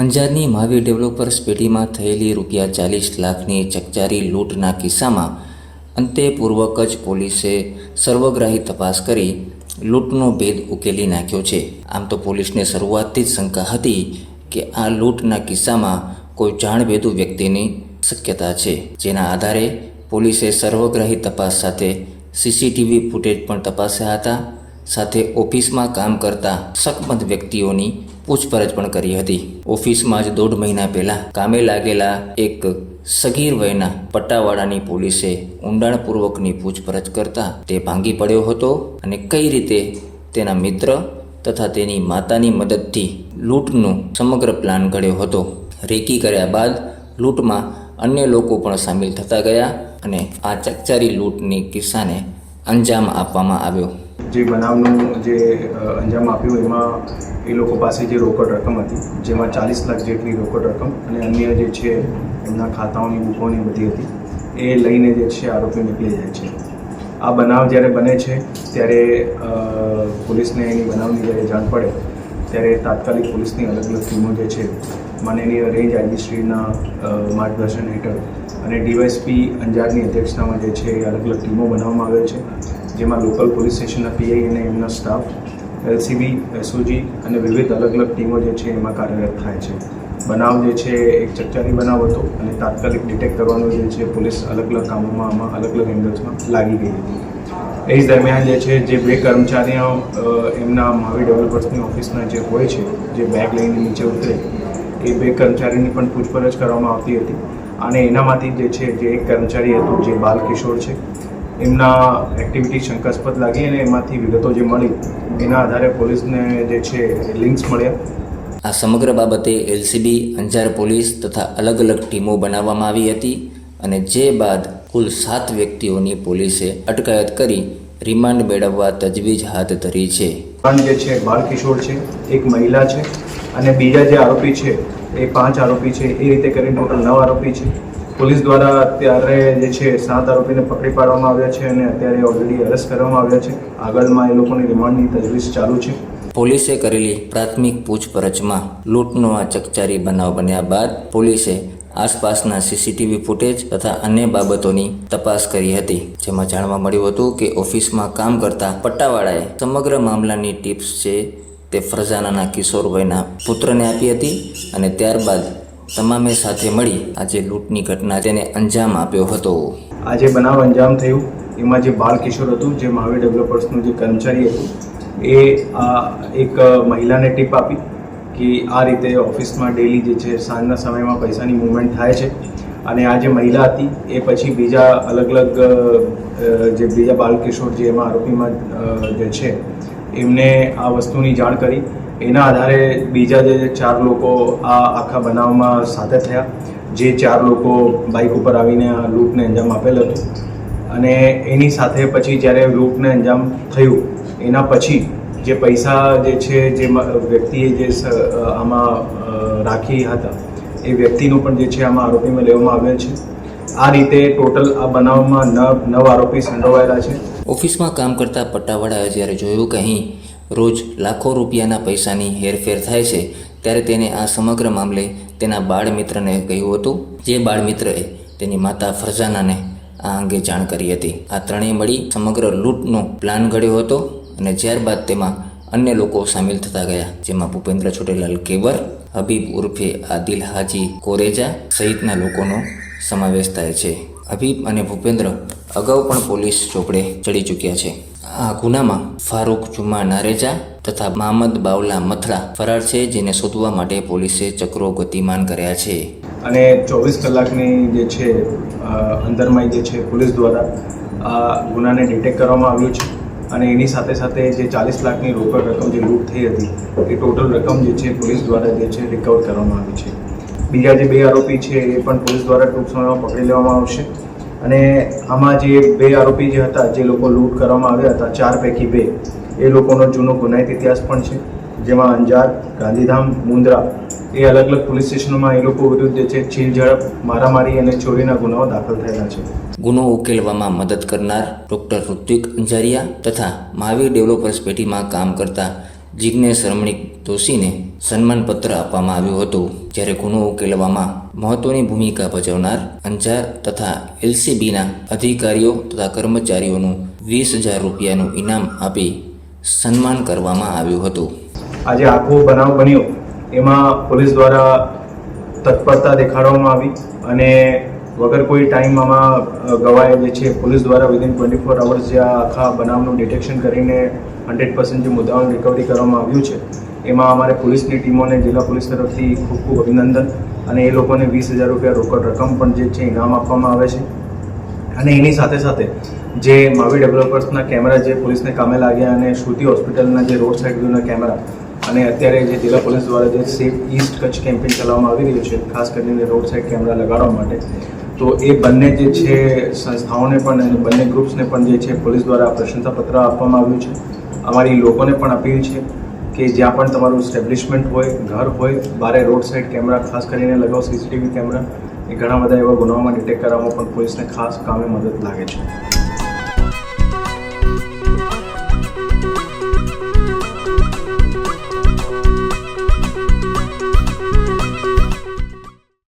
અંજારની Mahavir developers પેઢીમાં થયેલી રૂપિયા ચાલીસ લાખની ચકચારી લૂંટના કિસ્સામાં અંતેપૂર્વક જ પોલીસે સર્વગ્રાહી તપાસ કરી લૂંટનો ભેદ ઉકેલી નાખ્યો છે. આમ તો પોલીસને શરૂઆતથી જ શંકા હતી કે આ લૂંટના કિસ્સામાં કોઈ જાણભેદુ વ્યક્તિની શક્યતા છે. જેના આધારે પોલીસે સર્વગ્રાહી તપાસ સાથે સીસીટીવી ફૂટેજ પણ તપાસ્યા હતા. સાથે ઓફિસમાં કામ કરતા શકમત વ્યક્તિઓની પૂછપરછ પણ કરી હતી. ઓફિસમાં જ દોઢ મહિના પહેલા કામે લાગેલા એક સગીર વયના પટ્ટાવાળાની પોલીસે ઊંડાણપૂર્વકની પૂછપરછ કરતા તે ભાંગી પડ્યો હતો અને કઈ રીતે તેના મિત્ર તથા તેની માતાની મદદથી લૂંટનો સમગ્ર પ્લાન ઘડ્યો હતો. રેકી કર્યા બાદ લૂંટમાં અન્ય લોકો પણ સામેલ થતા ગયા અને આ ચકચારી લૂંટની કિસ્સાને અંજામ આપવામાં આવ્યો. જે બનાવનું જે અંજામ આપ્યું એમાં એ લોકો પાસે જે રોકડ રકમ હતી, જેમાં ચાલીસ લાખ જેટલી રોકડ રકમ અને અન્ય જે છે એમના ખાતાઓની બુકોની બધી હતી, એ લઈને જે છે આરોપી નીકળી જાય છે. આ બનાવ જ્યારે બને છે, ત્યારે પોલીસને એની બનાવની જ્યારે જાણ પડે, ત્યારે તાત્કાલિક પોલીસની અલગ અલગ ટીમો જે છે માનનીય રેન્જ આઈજીશ્રીના માર્ગદર્શન હેઠળ અને ડીવાયસપી અંજારની અધ્યક્ષતામાં જે છે એ અલગ અલગ ટીમો બનાવવામાં આવેલ છે. જેમાં લોકલ પોલીસ સ્ટેશનના પીઆઈ અને એમના સ્ટાફ એલસીબી એસઓજી અને વિવિધ અલગ અલગ ટીમો જે છે એમાં કાર્યરત થાય છે. બનાવ જે છે એક ચકચારી બનાવ હતો અને તાત્કાલિક ડિટેક્ટ કરવાનું જે છે પોલીસ અલગ અલગ કામોમાં, આમાં અલગ અલગ એંગલ્સમાં લાગી ગઈ. હતી એ જ દરમિયાન જે છે, જે બે કર્મચારીઓ એમના મહાવીર ડેવલપર્સની ઓફિસના જે હોય છે, જે બેગ લઈને નીચે ઉતરે, એ બે કર્મચારીની પણ પૂછપરછ કરવામાં આવતી હતી. અને એનામાંથી જે છે, જે એક કર્મચારી હતો, જે બાલકિશોર છે એમના એક્ટિવિટી શંકાસ્પદ લાગી અને એમાંથી વિગતો જે મળી એના આધારે પોલીસને જે છે લિંક્સ મળ્યા. આ સમગ્ર બાબતે એલસીબી અંજાર પોલીસ તથા અલગ અલગ ટીમો બનાવવામાં આવી હતી અને જે બાદ કુલ સાત વ્યક્તિઓની પોલીસે અટકાયત કરી રિમાન્ડ મેળવવા તજવીજ હાથ ધરી છે. ત્રણ જે છે બાળકિશોર છે એક મહિલા છે અને બીજા જે આરોપી છે એ પાંચ આરોપી છે એ રીતે કરીને ટોટલ નવ આરોપી છે. પોલીસ દ્વારા અત્યારે જે છે સાત આરોપીને પકડી પાડવામાં આવ્યા છે અને અત્યારે ઓલરેડી અરેસ્ટ કરવામાં આવ્યા છે. આગળમાં એ લોકોની રિમાન્ડની તજવીજ ચાલુ છે. પોલીસે કરેલી પ્રાથમિક પૂછપરછમાં લૂંટનો આ ચકચારી બનાવ બન્યા બાદ પોલીસે આસપાસના સીસીટીવી ફૂટેજ તથા અન્ય બાબતોની તપાસ કરી હતી. જેમાં જાણવા મળ્યું હતું કે ઓફિસમાં કામ કરતા પટ્ટાવાળાએ સમગ્ર મામલાની ટિપ્સ છે તે ફરજાનાના કિશોરભાઈના પુત્રને આપી હતી અને ત્યારબાદ તમામે સાથે મળી આજે લૂંટની ઘટના તેને અંજામ આપ્યો હતો. આ જે બનાવ અંજામ થયું. એમાં જે બાલ કિશોર હતું, જે મહાવીર ડેવલપર્સનું જે કર્મચારી હતું, એ આ એક મહિલાને ટીપ આપી કે આ રીતે ઓફિસમાં ડેલી જે છે, સાંજના સમયમાં પૈસાની મૂવમેન્ટ થાય છે. અને આ જે મહિલા હતી, એ પછી બીજા અલગ અલગ જે બીજા બાલકિશોર જે એમાં આરોપીમાં જે છે, એમને આ વસ્તુની જાણ કરી. એના આધારે બીજા જે ચાર લોકો આ આખા બનાવમાં સાથે થયા, જે ચાર લોકો બાઇક ઉપર આવીને આ લૂંટને અંજામ આપેલ હતું. અને એની સાથે પછી જ્યારે લૂંટને અંજામ થયું, એના પછી જે પૈસા જે છે, જે વ્યક્તિએ જે આમાં રાખી હતા, એ વ્યક્તિનું પણ જે છે, આમાં આરોપીમાં લેવામાં આવેલ છે. આ રીતે ટોટલ આ બનાવમાં નવ નવ આરોપી સંડોવાયેલા છે. ઓફિસમાં કામ કરતા પટ્ટાવાળાએ જ્યારે જોયું કે અહીં રોજ લાખો રૂપિયાના પૈસાની હેરફેર થાય છે, ત્યારે તેને આ સમગ્ર મામલે તેના બાળ મિત્રને કહ્યું હતું. જે બાળ મિત્રએ તેની માતા ફરજાનાને આ અંગે જાણ કરી હતી. આ ત્રણેય મળી સમગ્ર લૂંટનો પ્લાન ઘડ્યો હતો અને ત્યારબાદ તેમાં અન્ય લોકો સામેલ થતા ગયા, જેમાં ભૂપેન્દ્ર છોટેલાલ કેવર, હબીબ ઉર્ફે આદિલ હાજી કોરેજા સહિતના લોકોનો સમાવેશ થાય છે. હબીબ અને ભૂપેન્દ્ર અગાઉ પણ પોલીસ ચોપડે ચડી ચૂક્યા છે. આ ગુનામાં ફારૂક જુમા નારેજા તથા મહમદ બાવલા મથરા ફરાર છે, જેને શોધવા માટે પોલીસે ચક્રો ગતિમાન કર્યા છે. અને ચોવીસ કલાકની જે છે અંદરમાં જે છે પોલીસ દ્વારા આ ગુનાને ડિટેક્ટ કરવામાં આવ્યું છે. અને એની સાથે સાથે જે ચાલીસ લાખની રોકડ રકમ જે લૂંટ થઈ હતી, એ ટોટલ રકમ જે છે પોલીસ દ્વારા જે છે રિકવર કરવામાં આવી છે. બીજા જે બે આરોપી છે એ પણ પોલીસ દ્વારા ટૂંક સમયમાં પકડી લેવામાં આવશે. અને આમાં જે બે આરોપી જે હતા, જે લોકો લૂંટ કરવામાં આવ્યા હતા, ચાર પૈકી બે, એ લોકોનો જૂનો ગુનાહિત ઇતિહાસ પણ છે. જેમાં અંજાર, ગાંધીધામ, મુંદ્રા એ અલગ અલગ પોલીસ સ્ટેશનોમાં એ લોકો વિરુદ્ધ જે છે છીલ ઝડપ, મારામારી અને ચોરીના ગુનાઓ દાખલ થયેલા છે. ગુનો ઉકેલવામાં મદદ કરનાર ડૉક્ટર ઋત્વિક અંજારિયા તથા મહાવીર ડેવલપર્સ પેઢીમાં કામ કરતા જિજ્ઞેશ રમણીક દોશીને સન્માનપત્ર આપવામાં આવ્યું હતું, જ્યારે ગુનો ઉકેલવામાં મહત્વની ભૂમિકા ભજવનાર અંજાર તથા એલસીબીના અધિકારીઓ તથા કર્મચારીઓનું વીસ હજાર રૂપિયાનું ઇનામ આપી સન્માન કરવામાં આવ્યું હતું. આજે આખો બનાવ બન્યો. એમાં પોલીસ દ્વારા તત્પરતા દેખાડવામાં આવી અને વગર કોઈ ટાઈમ આમાં ગવાય જે છે, પોલીસ દ્વારા વિધિન ટ્વેન્ટી ફોર અવર્સ જે આખા બનાવનું ડિટેક્શન કરીને હંડ્રેડ પર્સન્ટ જે મુદ્દાઓનું રિકવરી કરવામાં આવ્યું છે, એમાં અમારે પોલીસની ટીમોને જિલ્લા પોલીસ તરફથી ખૂબ ખૂબ અભિનંદન અને એ લોકોને વીસ હજાર રૂપિયા રોકડ રકમ પણ જે છે, ઇનામ આપવામાં આવે છે. અને એની સાથે સાથે જે માવી ડેવલપર્સના કેમેરા જે પોલીસને કામે લાગ્યા અને શ્રુતિ હોસ્પિટલના જે રોડ સાઇડ વ્યૂના કેમેરા અને અત્યારે જે જિલ્લા પોલીસ દ્વારા જે સેફ ઈસ્ટ કચ્છ કેમ્પેન ચલાવવામાં આવી રહ્યું છે, ખાસ કરીને રોડ સાઇડ કેમેરા લગાડવા માટે, તો એ બંને જે છે સંસ્થાઓને પણ અને બંને ગ્રુપ્સને પણ જે છે, પોલીસ દ્વારા પ્રશંસાપત્ર આપવામાં આવ્યું છે. અમારી લોકોને પણ અપીલ છે કે જ્યાં પણ તમારું સ્ટેબ્લિશમેન્ટ હોય, ઘર હોય, બારે રોડ સાઇડ કેમેરા ખાસ કરીને લગાવો સીસીટીવી કેમેરા, એ ઘણા બધા એવા ગુનાઓમાં ડિટેક્ટ કરવામાં પણ પોલીસને ખાસ કામે મદદ લાગે છે.